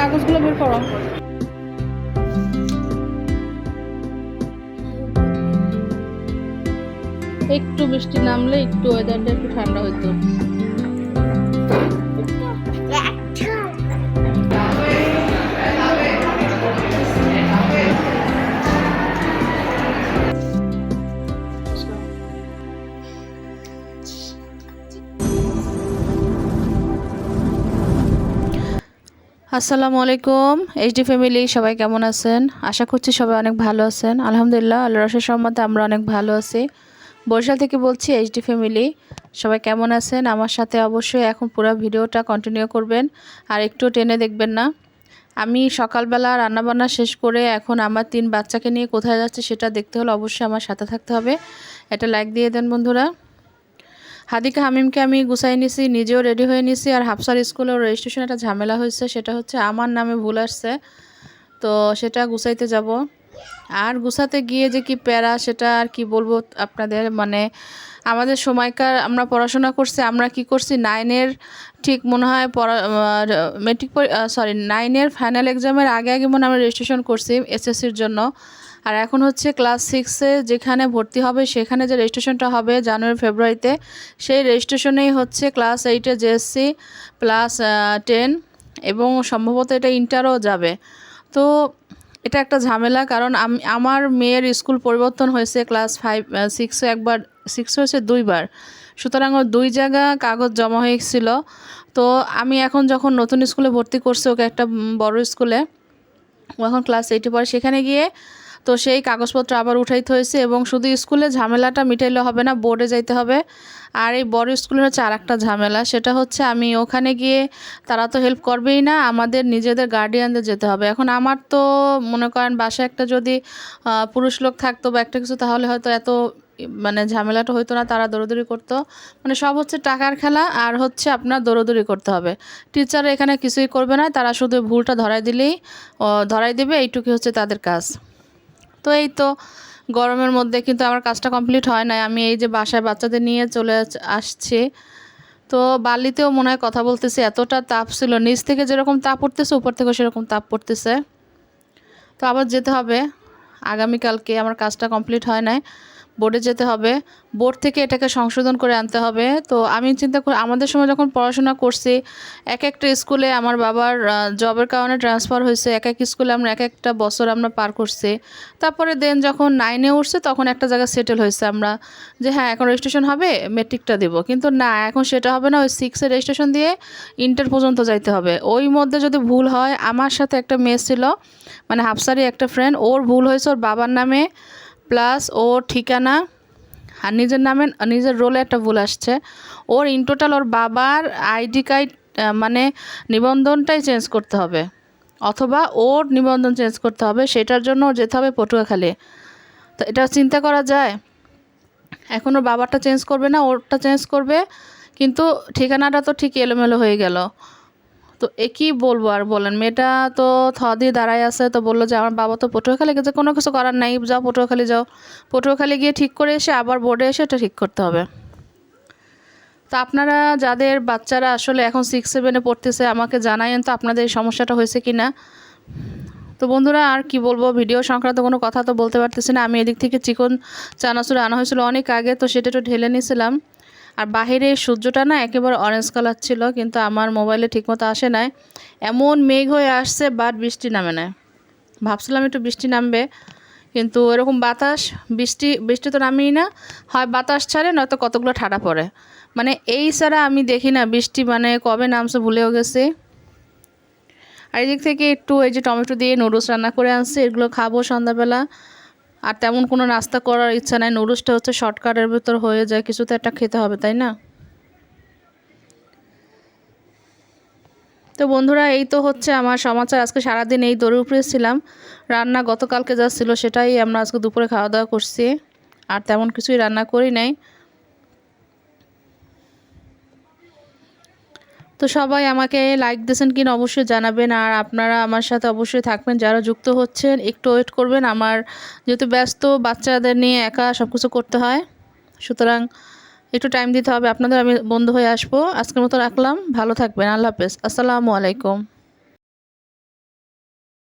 কাগজগুলো বের করো। একটু বৃষ্টি নামলে একটু ওয়েদারটা একটু ঠান্ডা হইতো। আসসালামু আলাইকুম এইচডি ফ্যামিলি সবাই কেমন আছেন? আশা করছি সবাই অনেক ভালো আছেন। আলহামদুলিল্লাহ আল্লাহ রসের সম্মতে আমরা অনেক ভালো আছি। বরিশাল থেকে বলছি এইচডি ফ্যামিলি সবাই কেমন আছেন? আমার সাথে অবশ্যই এখন পুরো ভিডিওটা কন্টিনিউ করবেন, আর একটু টেনে দেখবেন না। আমি সকালবেলা রান্নাবান্না শেষ করে এখন আমার তিন বাচ্চাকে নিয়ে কোথায় যাচ্ছে সেটা দেখতে হলে অবশ্যই আমার সাথে থাকতে হবে। একটা লাইক দিয়ে দেন বন্ধুরা। হাদিকা হামিমকে আমি গুছাই নিছি, নিজেও রেডি হয়ে নিছি আর হাফসার স্কুলেও রেজিস্ট্রেশন একটা ঝামেলা হয়েছে, সেটা হচ্ছে আমার নামে ভুল আসছে। তো সেটা গুছাইতে যাব। আর গুছাতে গিয়ে যে কি প্যারা, সেটা আর কি বলব আপনাদের মানে আমাদের সময়কার আমরা পড়াশোনা করছি, আমরা কি করছি নাইনের ঠিক মনে হয় পড়া মেট্রিক সরি নাইনের ফাইনাল এক্সামের আগে আগে মনে হয় আমরা রেজিস্ট্রেশন করছি এসএসসির জন্য। আর এখন হচ্ছে ক্লাস সিক্সে যেখানে ভর্তি হবে সেখানে যে রেজিস্ট্রেশনটা হবে জানুয়ারি, ফেব্রুয়ারিতে, সেই রেজিস্ট্রেশনেই হচ্ছে ক্লাস এইটে জেএসসি প্লাস টেন এবং সম্ভবত এটা ইন্টারও যাবে। তো এটা একটা ঝামেলা কারণ আমি, আমার মেয়ের স্কুল পরিবর্তন হয়েছে ক্লাস ফাইভ সিক্সে একবার সিক্স হয়েছে দুইবার। সুতরাং ওর দুই জায়গা কাগজ জমা হয়েছিল। তো আমি এখন যখন নতুন স্কুলে ভর্তি করছি ওকে একটা বড় স্কুলে, ও এখন ক্লাস এইটে পড়ে। সেখানে গিয়ে তো সেই কাগজপত্র আবার উঠাইতে হয়েছে এবং শুধু স্কুলে ঝামেলাটা মিটাইলে হবে না, বোর্ডে যাইতে হবে। আর এই বড় স্কুলের হচ্ছে আর একটা ঝামেলা, সেটা হচ্ছে আমি ওখানে গিয়ে তারা তো হেল্প করবেই না, আমাদের নিজেদের গার্ডিয়ানদের যেতে হবে। এখন আমার তো মনে করেন বাসায় একটা যদি পুরুষ লোক থাকতো বা একটা কিছু, তাহলে হয়তো এত মানে ঝামেলাটা হইতো না, তারা দৌড়দৌড়ি করতো। মানে সব হচ্ছে টাকার খেলা, আর হচ্ছে আপনার দৌড়দৌড়ি করতে হবে। টিচার এখানে কিছুই করবে না, তারা শুধু ভুলটা ধরাই দিলেই ধরাই দেবে, এইটুকুই হচ্ছে তাদের কাজ। তো এই তো গরমের মধ্যে কিন্তু আমার কাজটা কমপ্লিট হয় নাই। আমি এই যে বাসায় বাচ্চাদের নিয়ে চলে আসছি। তো বালিতেও মনে হয় কথা বলতেছে, এতটা তাপ ছিল। নিচ থেকে যেরকম তাপ পড়তেছে, উপর থেকেও সেরকম তাপ পড়তেছে। তো আবার যেতে হবে। আগামীকালকে আমার কাজটা কমপ্লিট হয় নাই। বোর্ডে যেতে হবে। বোর্ড থেকে এটাকে সংশোধন করে আনতে হবে। তো আমি চিন্তা করি, আমাদের সময় যখন পড়াশোনা করছি, এক একটা স্কুলে আমার বাবার জবের কারণে ট্রান্সফার হয়েছে। এক এক স্কুলে আমরা, এক একটা বছর আমরা পার করছি। তারপরে দেন যখন নাইনে উঠছে, তখন একটা জায়গায় সেটেল হয়েছে আমরা যে হ্যাঁ এখন রেজিস্ট্রেশন হবে মেট্রিকটা দেবো। কিন্তু না, এখন সেটা হবে না, ওই সিক্সে রেজিস্ট্রেশন দিয়ে ইন্টার পর্যন্ত যাইতে হবে। ওই মধ্যে যদি ভুল হয়, আমার সাথে একটা মেয়ে ছিল মানে হাফসারি একটা ফ্রেন্ড ওর ভুল হয়েছে, ওর বাবার নামে প্লাস ওর ঠিকানা আর নিজের নামে, নিজের রোলে একটা ভুল আসছে। ওর ইন টোটাল ওর বাবার আইডি কার্ড মানে নিবন্ধনটাই চেঞ্জ করতে হবে। অথবা ওর নিবন্ধন চেঞ্জ করতে হবে, সেটার জন্য যেতে হবে পটুয়াখালী। তো এটা চিন্তা করা যায়। এখন ওর বাবারটা চেঞ্জ করবে না, ওরটা চেঞ্জ করবে, কিন্তু ঠিকানাটা তো ঠিক এলোমেলো হয়ে গেল। তো এ কী বলব আর বলেন, মেয়েটা তো থ দিয়ে দাঁড়ায় আছে, তো বলল যে, আমার বাবা তো পটুয়াখালী গেছে, কোনো কিছু করার নাই, যাও পটুয়াখালী যাও। পটুয়াখালী গিয়ে ঠিক করে এসে আবার বোর্ডে এসে এটা ঠিক করতে হবে। তো আপনারা যাদের বাচ্চারা আসলে এখন সিক্স সেভেনে পড়তেছে, আমাকে জানাইন তো আপনাদের এই সমস্যাটা হয়েছে কি না তো বন্ধুরা, আর কি বলব ভিডিও সংক্রান্ত কোনো কথা তো বলতে পারতেছি না। আমি এদিক থেকে চিকন চানাচুর আনা হয়েছিল অনেক আগে, তো সেটা একটু ঢেলে নিয়েছিলাম। আর বাহিরে সূর্যটা না একেবারে অরেঞ্জ কালার ছিল, কিন্তু আমার মোবাইলে ঠিকমতো আসে নাই। এমন মেঘ হয়ে আসছে বাট বৃষ্টি নামে না ভাবছিলাম একটু বৃষ্টি নামবে, কিন্তু এরকম বাতাস, বৃষ্টি বৃষ্টি তো নামেই না। হয় বাতাস ছাড়ে, নয়তো কতগুলো ঠাডা পড়ে। মানে এই ছাড়া আমি দেখি না বৃষ্টি মানে কবে নামছে ভুলেও গেছে। আর এদিক থেকে একটু এই যে টমেটো দিয়ে নুডলস রান্না করে আনছি, এগুলো খাব সন্ধ্যাবেলা। আর তেমন কোনো নাস্তা করার ইচ্ছা নাই। নুডলসটা হচ্ছে শর্টকাটের ভেতর হয়ে যায় কিছু তো একটা খেতে হবে, তাই না? তো বন্ধুরা, এই তো হচ্ছে আমার সমাচার। আজকে সারাদিন এই দৌড়ে উপরে ছিলাম। রান্না গতকালকে যা ছিল সেটাই আমরা আজকে দুপুরে খাওয়া দাওয়া করছি। আর তেমন কিছুই রান্না করি নাই। তো সবাই আমাকে লাইক দিয়েছেন কিনা অবশ্যই জানাবেন। আর আপনারা আমার সাথে অবশ্যই থাকবেন, যারা যুক্ত হচ্ছেন, একটু ওয়েট করবেন। আমার যেহেতু ব্যস্ত, বাচ্চাদের নিয়ে একা সব কিছু করতে হয়, সুতরাং একটু টাইম দিতে হবে। আপনাদের আমি বন্ধ হয়ে আসব। আজকের মতো রাখলাম। ভালো থাকবেন। আল্লাহ হাফেজ। আসসালামু আলাইকুম।